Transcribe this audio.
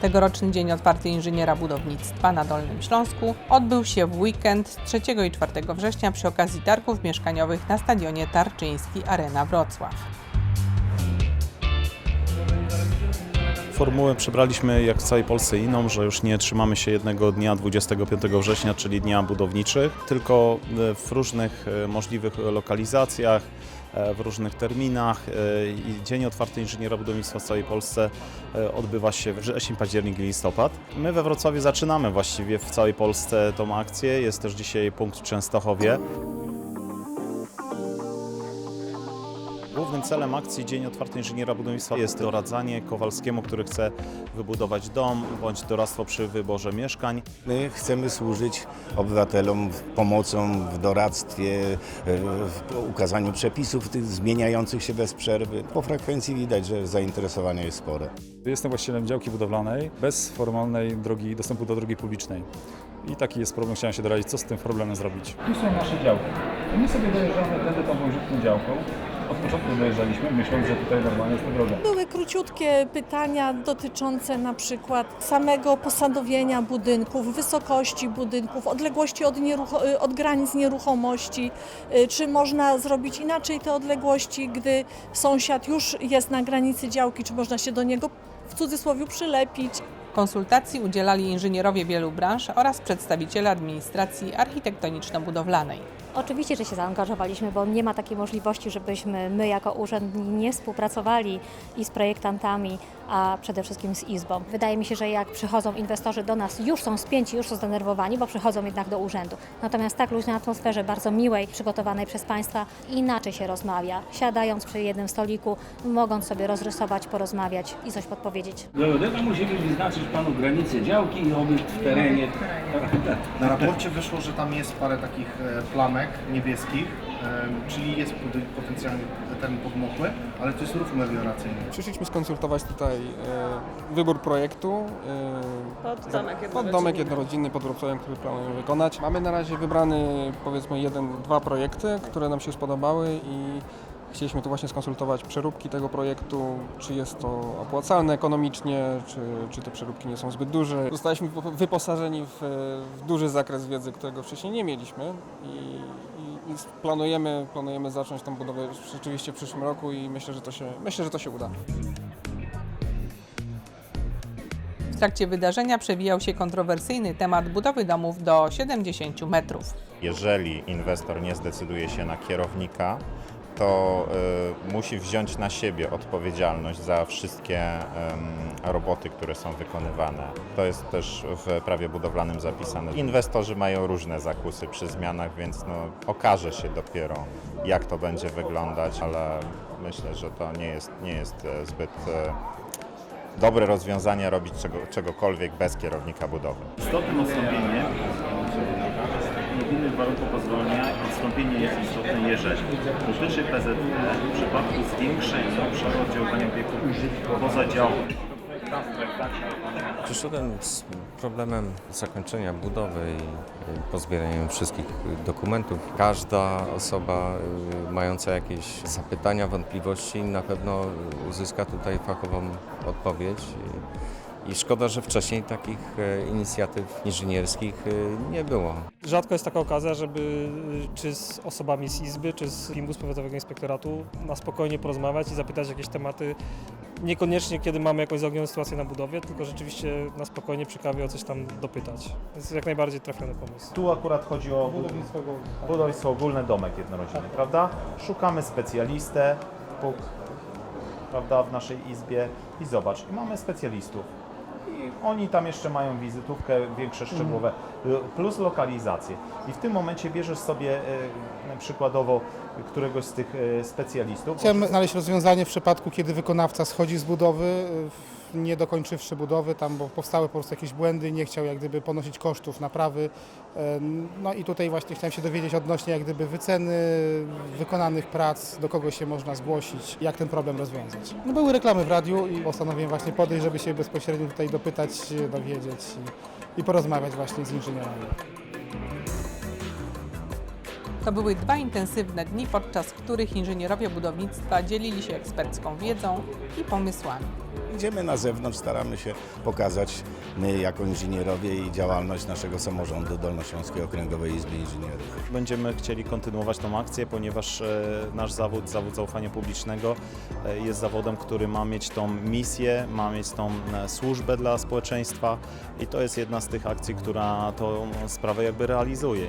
Tegoroczny Dzień Otwarty Inżyniera Budownictwa na Dolnym Śląsku odbył się w weekend 3 i 4 września przy okazji targów mieszkaniowych na stadionie Tarczyński Arena Wrocław. Formułę przybraliśmy jak w całej Polsce inną, że już nie trzymamy się jednego dnia 25 września, czyli Dnia Budowniczych, tylko e, w różnych e, możliwych lokalizacjach, e, w różnych terminach i Dzień Otwarty Inżyniera Budownictwa w całej Polsce odbywa się wrzesień, październik i listopad. My we Wrocławiu zaczynamy właściwie w całej Polsce tą akcję, jest też dzisiaj punkt w Częstochowie. Głównym celem akcji Dzień Otwarty Inżyniera Budownictwa jest doradzanie Kowalskiemu, który chce wybudować dom bądź doradztwo przy wyborze mieszkań. My chcemy służyć obywatelom pomocą w doradztwie, w ukazaniu przepisów tych zmieniających się bez przerwy. Po frekwencji widać, że zainteresowanie jest spore. Jestem właścicielem działki budowlanej bez formalnej drogi, dostępu do drogi publicznej. I taki jest problem, chciałem się doradzić, co z tym problemem zrobić. Tu są nasze działki. My sobie dojeżdżamy tędy tą wążutką działką. Od początku dojeżdżaliśmy, myśląc, że tutaj normalnie jest to droga. Były króciutkie pytania dotyczące na przykład samego posadowienia budynków, wysokości budynków, odległości od, y, od granic nieruchomości, y, czy można zrobić inaczej te odległości, gdy sąsiad już jest na granicy działki, czy można się do niego w cudzysłowie przylepić. Konsultacji udzielali inżynierowie wielu branż oraz przedstawiciele administracji architektoniczno-budowlanej. Oczywiście, że się zaangażowaliśmy, bo nie ma takiej możliwości, żebyśmy my jako urzędni nie współpracowali i z projektantami, a przede wszystkim z Izbą. Wydaje mi się, że jak przychodzą inwestorzy do nas, już są spięci, już są zdenerwowani, bo przychodzą jednak do urzędu. Natomiast tak luźnej atmosferze, bardzo miłej, przygotowanej przez Państwa, inaczej się rozmawia. Siadając przy jednym stoliku, mogąc sobie rozrysować, porozmawiać i coś podpowiedzieć. Geodeta musimy panu granicę działki i obiekt w terenie. Na raporcie wyszło, że tam jest parę takich e, plamek niebieskich, e, czyli jest pod- potencjalnie ten podmokły, ale to jest rów melioracyjny. Przyszliśmy skonsultować tutaj e, wybór projektu e, Pod domek pod domek jednorodzinny pod Wrocławiem, który planujemy wykonać. Mamy na razie wybrany powiedzmy jeden, dwa projekty, które nam się spodobały i chcieliśmy tu właśnie skonsultować przeróbki tego projektu, czy jest to opłacalne ekonomicznie, czy, czy te przeróbki nie są zbyt duże. Zostaliśmy wypo- wyposażeni w, w duży zakres wiedzy, którego wcześniej nie mieliśmy i, i, i planujemy, planujemy zacząć tą budowę rzeczywiście w przyszłym roku i myślę, że to się, myślę, że to się uda. W trakcie wydarzenia przewijał się kontrowersyjny temat budowy domów do 70 metrów. Jeżeli inwestor nie zdecyduje się na kierownika, to y, musi wziąć na siebie odpowiedzialność za wszystkie roboty, które są wykonywane. To jest też w prawie budowlanym zapisane. Inwestorzy mają różne zakusy przy zmianach, więc no, okaże się dopiero, jak to będzie wyglądać, ale myślę, że to nie jest, nie jest e, zbyt e, dobre rozwiązanie robić czego, czegokolwiek bez kierownika budowy. Istotnym odstąpieniem jedynym warunku pozwolenia odstąpienie jest istotne, jeżeli dotyczy PZT w przypadku zwiększenia obszaru oddziaływania obiektu poza działką. Przyszedłem z problemem zakończenia budowy i pozbieraniem wszystkich dokumentów. Każda osoba y, mająca jakieś zapytania, wątpliwości na pewno uzyska tutaj fachową odpowiedź. I- szkoda, że wcześniej takich e, inicjatyw inżynierskich y, nie było. Rzadko jest taka okazja, żeby y, czy z osobami z Izby, czy z Kimbu, z Powiatowego Inspektoratu na spokojnie porozmawiać i zapytać jakieś tematy. Niekoniecznie, kiedy mamy jakąś zaognioną sytuację na budowie, tylko rzeczywiście na spokojnie przy kawie o coś tam dopytać. Więc jak najbardziej trafiony pomysł. Tu akurat chodzi o budownictwo ogólne, domek jednorodzinny, prawda? Szukamy specjalistę, puk, prawda, w naszej izbie i zobacz, i mamy specjalistów. I oni tam jeszcze mają wizytówkę, większe szczegółowe, y, plus lokalizację. I w tym momencie bierzesz sobie y, przykładowo któregoś z tych y, specjalistów. Chciałem znaleźć rozwiązanie w przypadku, kiedy wykonawca schodzi z budowy, y, nie dokończywszy budowy, tam bo powstały po prostu jakieś błędy, nie chciał jak gdyby ponosić kosztów naprawy. No i tutaj właśnie chciałem się dowiedzieć odnośnie jak gdyby wyceny wykonanych prac, do kogo się można zgłosić, jak ten problem rozwiązać. No były reklamy w radiu i postanowiłem właśnie podejść, żeby się bezpośrednio tutaj dopytać, dowiedzieć i, i porozmawiać właśnie z inżynierami. To były dwa intensywne dni, podczas których inżynierowie budownictwa dzielili się ekspercką wiedzą i pomysłami. Idziemy na zewnątrz, staramy się pokazać my jako inżynierowie i działalność naszego samorządu Dolnośląskiej Okręgowej Izby Inżynierów. Będziemy chcieli kontynuować tą akcję, ponieważ e, nasz zawód, zawód zaufania publicznego e, jest zawodem, który ma mieć tą misję, ma mieć tą e, służbę dla społeczeństwa i to jest jedna z tych akcji, która tą sprawę jakby realizuje.